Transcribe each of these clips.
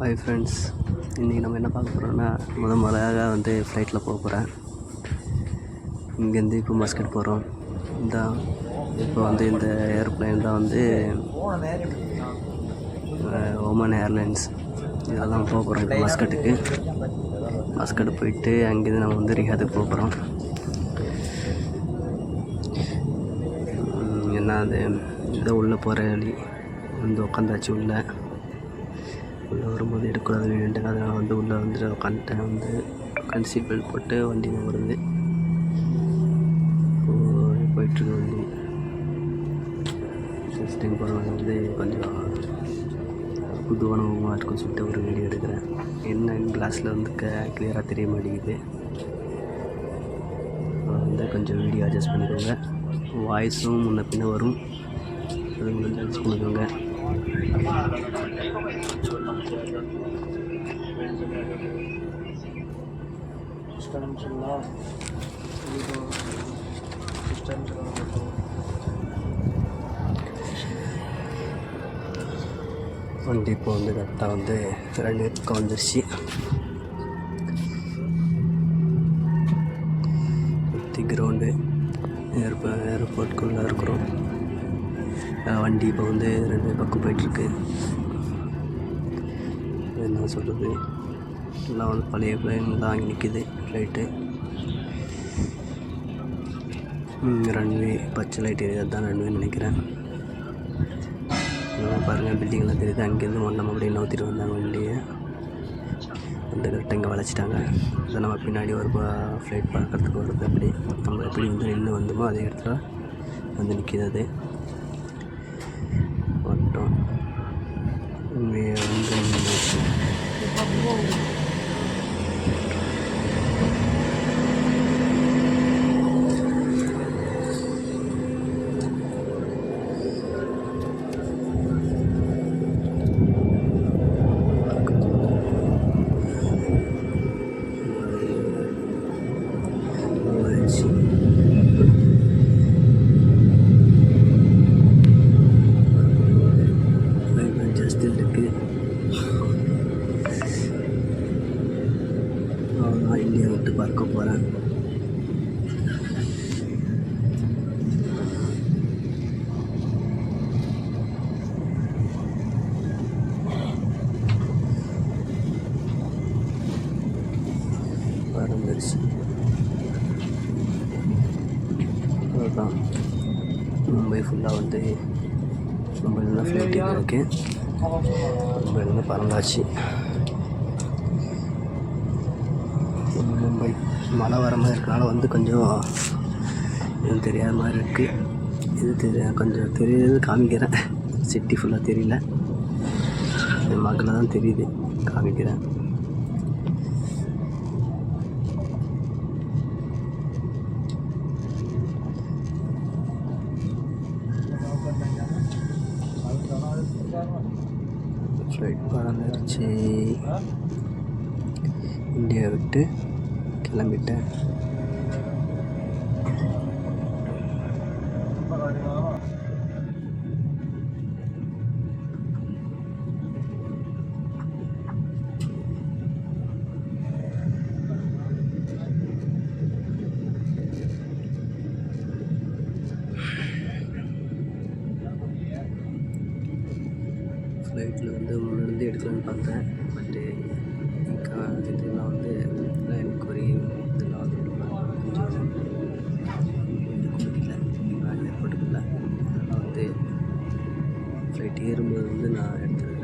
Hi friends இன்றைக்கி நம்ம என்ன பார்க்க போகிறோம்னா முத முதலாக வந்து ஃப்ளைட்டில் போக போகிறேன் இங்கேருந்து இப்போ மஸ்கட் போகிறோம் இந்த இப்போ வந்து இந்த ஏரோப்ளேன் தான் வந்து ஓமன் ஏர்லைன்ஸ் இதெல்லாம் போக போகிறோம் இப்போ மஸ்கட்டுக்கு மஸ்கட் போயிட்டு அங்கேருந்து நம்ம வந்து ரிஹாதுக்கு போக போகிறோம் என்ன அது? இதை உள்ளே போகிற வழி. வந்து உட்காந்தாச்சு உள்ளே. உள்ளே வரும்போது எடுக்கூடாது வேண்டாம். அதனால் வந்து உள்ளே வந்துட்டு உட்காந்துட்டேன் வந்து உட்காந்து சீட் பெல்ட் போட்டு வண்டி நகருது போயிட்டுருக்கு வண்டி. ஃபஸ்ட் போகிறவங்க வந்து கொஞ்சம் புது அனுபவமாக இருக்கும்னு சொல்லிட்டு ஒரு வீடியோ எடுக்கிறேன். என்ன கிளாஸில் வந்து க கிளியராக தெரிய மாட்டேங்குது. வந்து கொஞ்சம் வீடியோ அட்ஜஸ்ட் பண்ணிக்கோங்க. வாய்ஸும் முன்ன பின்ன வரும். அது கொஞ்சம் அட்ஜஸ்ட் பண்ணிக்கோங்க. வண்டி இப்போ வந்து கரெக்டாக வந்து ரெண்டு பேருக்கு வந்துருச்சு. சுற்றி கிரவுண்டு ஏர்போ ஏர்போர்ட்குள்ளே இருக்கிறோம். வண்டி இப்போ வந்து ரெண்டு பக்கம் போயிட்டுருக்கு என்ன சொல்கிறது எல்லாம் வந்து பழைய பிளேன்லாம் அங்கே நிற்கிது ஃப்ளைட்டு ரன்வே பச்சை லைட் ஏரியா தான் ரன்வே நினைக்கிறேன். பாருங்கள் பில்டிங்லாம் தெரியுது. அங்கேருந்து மொண்டை அப்படியே நவுத்திட்டு வந்தாங்க வண்டியை. அந்த கரெக்டாக இங்கே வளைச்சிட்டாங்க. அதை நம்ம பின்னாடி ஒரு ஃப்ளைட் பார்க்கறதுக்கு வருது அப்படி நம்ம எப்படி வந்து நின்று வந்தோமோ அதே இடத்துல வந்து நிற்கிது பறந்துருச்சு அதுதான் மும்பை ஃபுல்லாக வந்து மும்பைலாம் ஃப்ளைட்டு இருக்குது மும்பைலேருந்து பறந்தாச்சு. மும்பை மழை வர மாதிரி இருக்கனால வந்து கொஞ்சம் எதுவும் தெரியாத மாதிரி இருக்குது இது தெரிய கொஞ்சம் தெரியுது காமிக்கிறேன். சிட்டி ஃபுல்லாக தெரியல. மக்களை தான் தெரியுது. காமிக்கிறேன். ஃப்ளைட் பறந்துருச்சு இந்தியா விட்டு கிளம்பிட்டேன். முன்னாடி பார்த்தேன் பட்டு இதெல்லாம் வந்து எனக்கு ஒரு இதெல்லாம் வந்து கொஞ்சம் எடுக்க முடியல ஏற்பட்டுக்கல அதனால் வந்து ஃப்ளைட் ஏறும்போது வந்து நான் எடுத்துருக்கேன்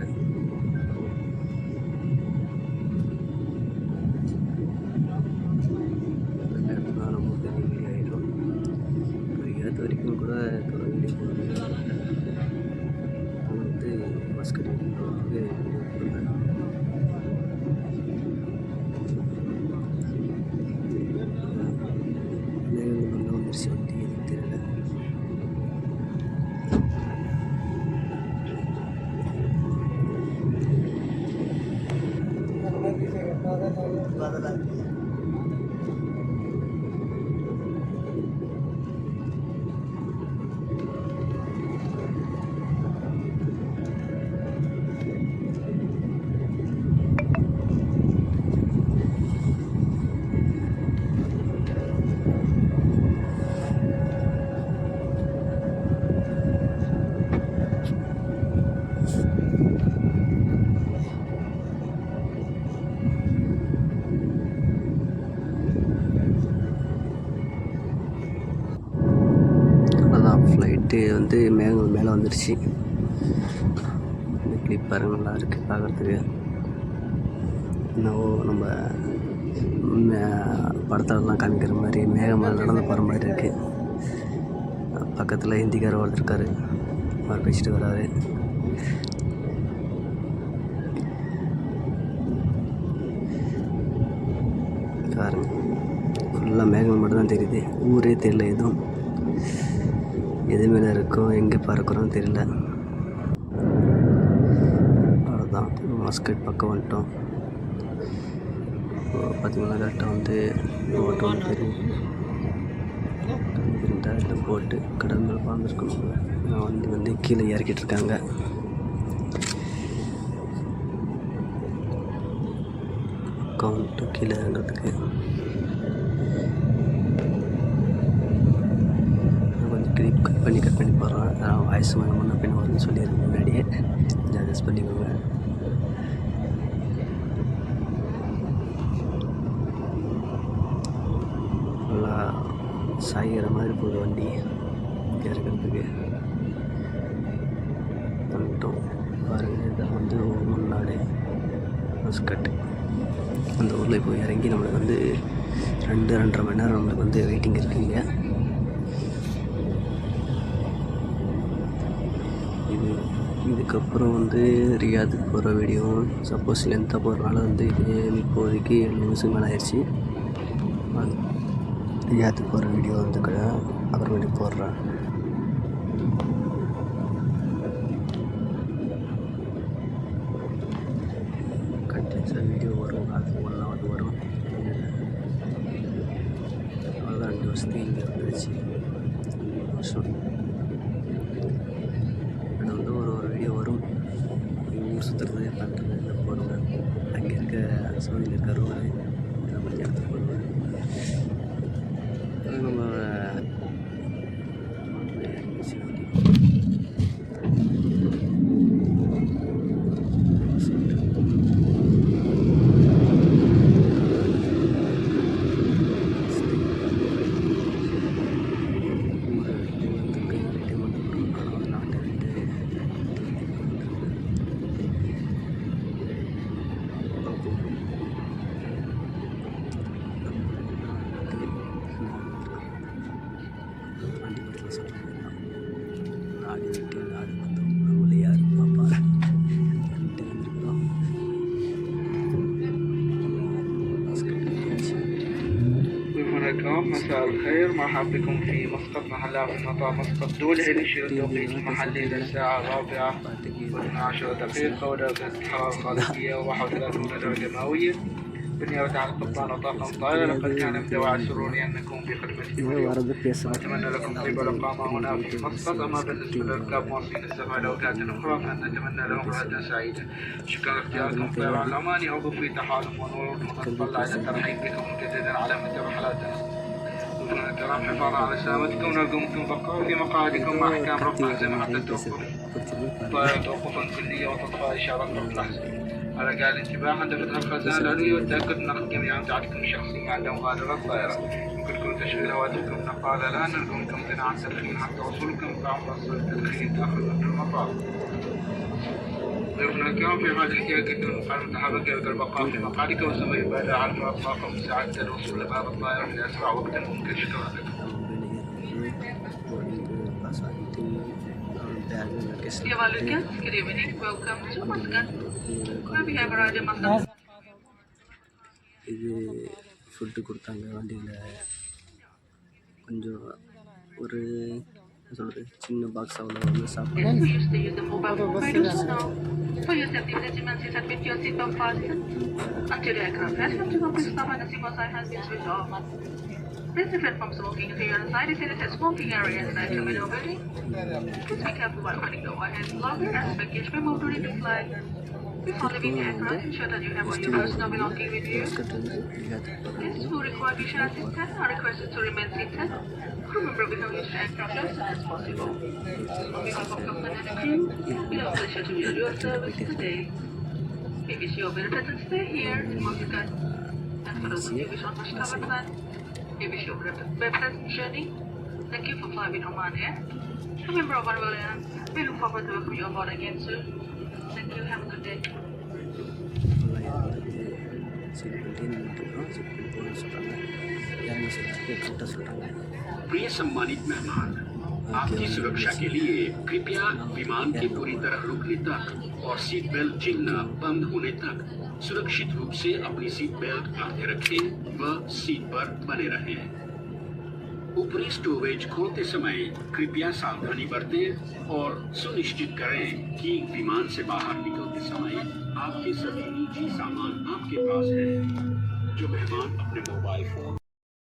வந்துருச்சு. இந்த கிளிப் பாருங்க நல்லா இருக்குது பார்க்குறதுக்கு என்னவோ நம்ம மே- படத்துலலாம் காமிக்கிற மாதிரி மேகமாக நடந்து போகிற மாதிரி இருக்குது பக்கத்தில் ஹிந்திக்காரர் ஒருத்தர் இருக்காரு அவர் பேசிட்டு வர்றாரு பாருங்க. ஃபுல்லாக மேகம் மட்டும் தான் தெரியுது. ஊரே தெரியல எதுவும். எது மேலே இருக்கோம் எங்கே பறக்கிறோம் தெரியல. அவ்வளோதான் மாஸ்கட் பக்கம் வந்துட்டோம். இப்போ பார்த்தீங்கன்னா கரெக்டாக வந்து போட்டு ஒன்று போட்டு கடல் மேலே பார்த்துருக்கணும் நான் வண்டி வந்து கீழே இறக்கிட்டு இருக்காங்க. பக்கம் கீழே இறங்குறதுக்கு நான் கொஞ்சம் கிளிப் கட் பண்ணி கட் பண்ணி போடுறேன் வாய்ஸ் வாய்ஸ் முன்ன பின்ன வரும்னு சொல்லியிருக்கேன் முன்னாடியே. கொஞ்சம் அட்ஜஸ்ட் பண்ணிக்கோங்க. நல்லா சாய்கிற மாதிரி போகுது வண்டி. இருக்கிறதுக்கு. பண்ணிட்டோம் பாருங்கள் இதான் வந்து முன்னாடி. மஸ்கட் அந்த ஊரில் போய் இறங்கி நம்மளுக்கு வந்து ரெண்டு ரெண்டரை மணி நேரம் நம்மளுக்கு வந்து வெயிட்டிங் இருக்குங்க இதுக்கப்புறம் வந்து ரியாதுக்கு போகிற வீடியோ சப்போஸ் லென்த்தாக போகிறனால வந்து இது இப்போதைக்கு ஏழு நிமிஷம் மேலே ஆயிடுச்சு. ரியாதுக்கு போகிற வீடியோ வந்து கூட அப்புறமேட்டு போடுறேன். கண்டிப்பாக வீடியோ வரும் அது ஒன்றாவது வரும். அவ்வளோதான் ரெண்டு வருஷத்துக்கு இங்கே வந்துருச்சு. வருஷம் அது வந்து ஒரு ஒரு வீடியோ வரும். ஊர் சுற்றுறது பண்ணுறது இதில் போடுவேன் அங்கே இருக்க சோழியில் இருக்க ரோடு الكرام مساء الخير. مرحبا بكم في مسقط محلة في مطار مسقط دول. يشير التوقيت المحلي للساعة الرابعة واثنى عشر دقيقة ودرجة الحرارة الخارجية 31 درجة مئوية الدنيا وجعلت الطان طاقا طائرا لقد كان من دواعي سروري أن نكون في انكم بخدمتي أتمنى لكم طيب الاقامه هنا في مسقط اما بالنسبة للركاب مواصلين السفر لاوقات أخرى فنتمنى لهم رحلة سعيدة. شكرا اختياركم الطيران العماني عضو في تحالف ونور. ونتطلع إلى الترحيب بكم مجددا على مدى رحلاتنا. ضيوفنا الكرام حفاظا على سلامتكم. نرجوكم بقاء في مقاعدكم مع أحكام رفع الزمن حتى التوقف توقفا كليا وتطفى اشارات رفع الزمن على قال انتباها لتتنفس الهدي وتأكد من أنكم جميعا يعني امتعتكم شخصي مع المغادرة الطائرة. يمكنكم تشغيل هواتفكم نقال الآن نلقمكم غنى عن التدخين حتى وصولكم بعد رصد التدخين تأخذ من المطار. ضيوفنا الكرام في حال احتياجك المقام المتحركه يبدأ البقاء في مقعدك وسوف يبادر على الأطباق ومساعدة الوصول لباب الطائرة. في أسرع وقت ممكن شكرا لكم இது ஃபுட்டு கொடுத்தாங்க வண்டியில் கொஞ்சம் ஒரு என்ன சொல்கிறது சின்ன பாக்ஸ் அவ்வளோ வந்து சாப்பிட்டேன் Please refrain from smoking if you're inside This is a smoking area inside terminal building. Please be careful while holding your wallet, luggage, and baggage removed during the flight. Before leaving the aircraft, ensure that you have all your personal belongings with you. Guests who require visual assistance are requested to remain seated. Remember, we have used the aircraft as soon as possible. On behalf of Captain and the crew, we have a pleasure to be at your service today. We wish you a very pleasant stay here in Montreal. And for those of you who wish on much cover plan, we wish you a very very pleasant journey. Thank you for flying with Oman Air. I'm member of One Alliance. We look forward to welcome you aboard again soon. Thank you. Have a good day. Seat பெல்ட்டே நின்றுட்டுருக்கோம் आपकी सुरक्षा के लिए कृपया विमान के पूरी तरह रुकने तक और सीट बेल्ट चिन्ह बंद होने तक सुरक्षित रूप से अपनी सीट बेल्ट बांधे रखें व सीट पर बने रहें। ऊपरी स्टोरेज खोलते समय कृपया सावधानी बरतें और सुनिश्चित करें कि विमान से बाहर निकलते समय आपके सभी निजी सामान आपके पास है। जो मेहमान अपने मोबाइल फ़ोन